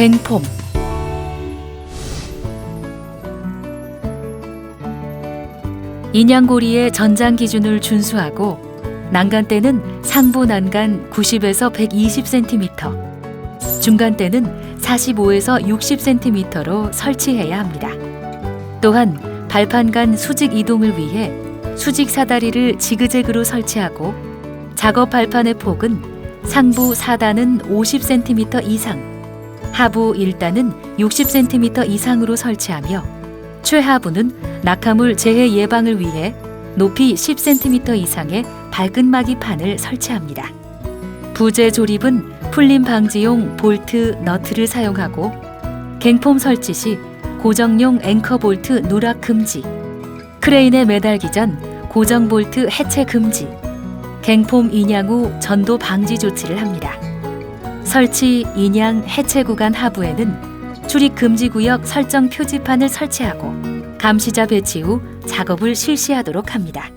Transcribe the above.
갱폼 인양고리의 전장 기준을 준수하고 난간대는 상부 난간 90에서 120cm, 중간대는 45에서 60cm로 설치해야 합니다. 또한 발판 간 수직 이동을 위해 수직 사다리를 지그재그로 설치하고 작업 발판의 폭은 상부 4단은 50cm 이상, 하부 1단은 60cm 이상으로 설치하며 최하부는 낙하물 재해 예방을 위해 높이 10cm 이상의 밝은 마기판을 설치합니다. 부재 조립은 풀림 방지용 볼트, 너트를 사용하고 갱폼 설치 시 고정용 앵커 볼트 누락 금지, 크레인에 매달기 전 고정 볼트 해체 금지, 갱폼 인양 후 전도 방지 조치를 합니다. 설치, 인양, 해체 구간 하부에는 출입 금지 구역 설정 표지판을 설치하고 감시자 배치 후 작업을 실시하도록 합니다.